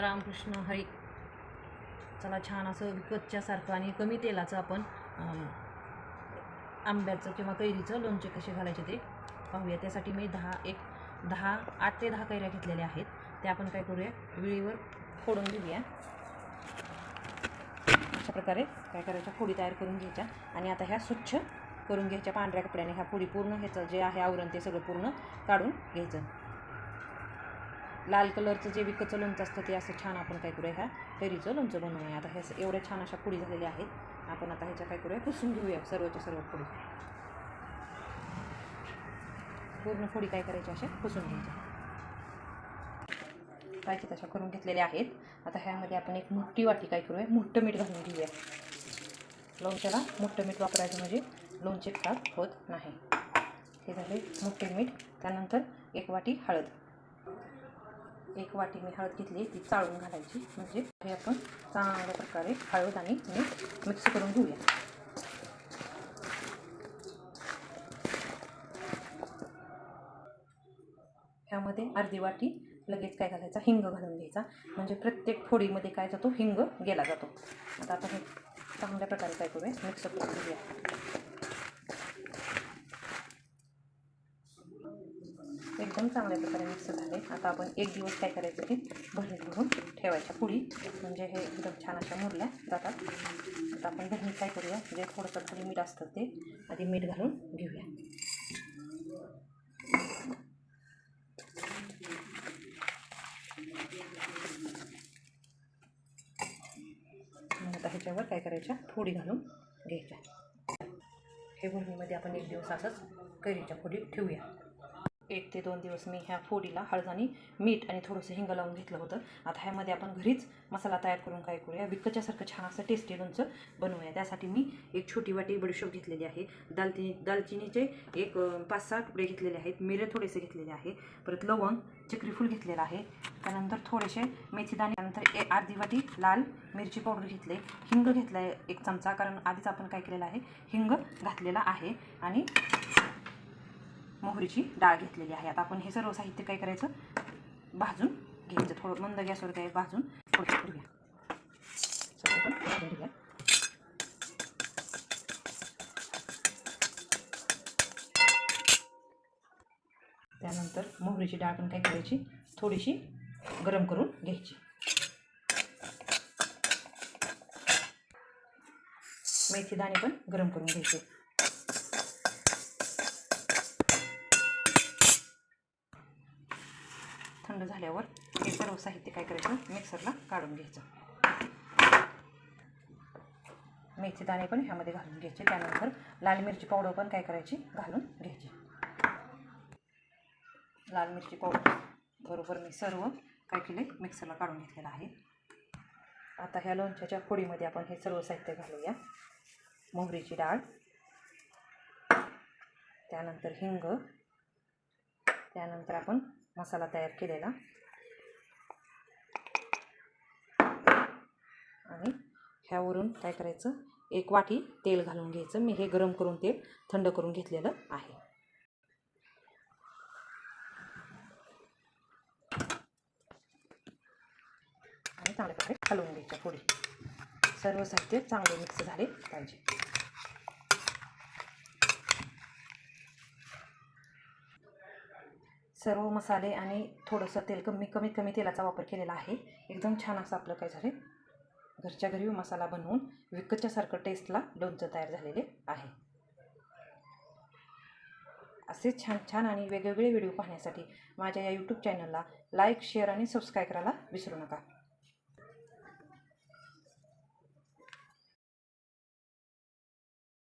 रामकृष्ण हरी. चला छान असं विकतच्यासारखं आणि कमी तेलाचं आपण आंब्याचं किंवा कैरीचं लोणचे कसे घालायचे ते पाहूया. त्यासाठी मी दहा एक दहा आठ ते दहा कैऱ्या घेतलेल्या आहेत. त्या आपण काय करूया? विळीवर फोडून घेऊया. अशा प्रकारे काय करायच्या? फोडी तयार करून घ्यायच्या. आणि आता ह्या स्वच्छ करून घ्यायच्या पांढऱ्या कपड्याने. ह्या फोडी पूर्ण ह्याचं जे आहे आवरण ते सगळं पूर्ण काढून घ्यायचं. लाल कलरचं जे विकतचं लोणचं असतं ते असं छान आपण काय करूया ह्या कैरीचं लोणचं बनवूया. आता ह्या एवढ्या छान अशा पुडी झालेल्या आहेत. आपण आता ह्याच्या काय करूया? पुसून घेऊया सर्वच्या सर्व फोडी पूर्ण फोडी काय करायच्या अशा? पुसून घ्यायच्या. पाहिजे तशा करून घेतलेल्या आहेत. आता ह्यामध्ये आपण एक मोठी वाटी काय करूया? मोठं मीठ घालून घेऊया. लोणच्याला मोठं मीठ वापरायचं म्हणजे लोणचे खराब होत नाही. हे झाले मोठे मीठ. त्यानंतर एक वाटी हळद. एक वाटी मी हळद घेतली ती चाळून घालायची. म्हणजे हे आपण चांगल्या प्रकारे हळद आणि मीठ मिक्स करून घेऊया. ह्यामध्ये अर्धी वाटी लगेच काय घालायचा? हिंग घालून घ्यायचा. म्हणजे प्रत्येक फोडीमध्ये काय जातो? हिंग गेला जातो. आता आपण हे चांगल्या प्रकारे काय करूया? मिक्स करून घेऊया. एकदम चांगल्या प्रकारे मिक्स झाले. आता आपण एक दिवस काय करायचं की भरणी भरून ठेवायच्या पुडी म्हणजे हे एकदम छान अशा मुरल्या जातात. आता आपण भरणी काय करूया? जे थोडंसं खाली मीठ असतं ते आधी मीठ घालून घेऊया. मग आता ह्याच्यावर काय करायच्या थोडी घालून घ्यायच्या. हे भरणीमध्ये आपण एक दिवस असंच कैरीच्या फोडी ठेवूया. एक ते दोन दिवस मी ह्या फोडीला हळद आणि मीठ आणि थोडंसं हिंग लावून घेतलं होतं. आता ह्यामध्ये आपण घरीच मसाला तयार करून काय करूया? विकतच्यासारखं छान असं टेस्टी लोणचं बनवूया. त्यासाठी मी एक छोटी वाटी बडीशोप घेतलेली आहे. दालचिनी दालचिनीचे एक पाच सहा तुकडे घेतलेले आहेत. मिरे थोडेसे घेतलेले आहे. परत लवंग चक्रीफूल घेतलेलं आहे. त्यानंतर थोडेसे मेथीदाणे त्यानंतर एक अर्धी वाटी लाल मिरची पावडर घेतले. हिंग घेतला आहे एक चमचा कारण आधीच आपण काय केलेलं आहे? हिंग घातलेला आहे. आणि मोहरीची डाळ घेतलेली आहे. आता आपण हे सर्व साहित्य काय करायचं? भाजून घ्यायचं. थोडं मंद गॅसवर काय भाजून थोडं घेऊया त्यानंतर मोहरीची डाळ पण काय करायची? थोडीशी गरम करून घ्यायची. मेथी दाणे पण गरम करून घ्यायचे. थंड झाल्यावर हे सर्व साहित्य काय करायचं? मिक्सरला काढून घ्यायचं. मेथी दाणे पण ह्यामध्ये घालून घ्यायचे. त्यानंतर लाल मिरची पावडर पण काय करायची? घालून घ्यायची. लाल मिरची पावडर बरोबर मी सर्व काय केले मिक्सरला काढून घेतलेलं आहे. आता ह्या लोणच्याच्या फोडीमध्ये आपण हे सर्व साहित्य घालूया. मोहरीची डाळ. त्यानंतर हिंग. त्यानंतर आपण मसाला तयार केलेला. आणि ह्यावरून काय करायचं? एक वाटी तेल घालून घ्यायचं. मी हे गरम करून तेल थंड करून घेतलेलं आहे. आणि चांगल्या प्रकारे हलवून घ्यायच्या पुढे. सर्व साहित्य चांगले मिक्स झाले पाहिजे. सर्व मसाले आणि थोडंसं तेल कमी कमीत कमी तेलाचा वापर केलेला आहे. एकदम छान असं आपलं काय झालं घरच्या घरी मसाला बनवून विकतच्यासारखं टेस्टला लोणचं तयार झालेले आहे. असे छान छान आणि वेगवेगळे व्हिडिओ पाहण्यासाठी माझ्या या यूट्यूब चॅनलला लाईक शेअर आणि सबस्क्राईब करायला विसरू नका.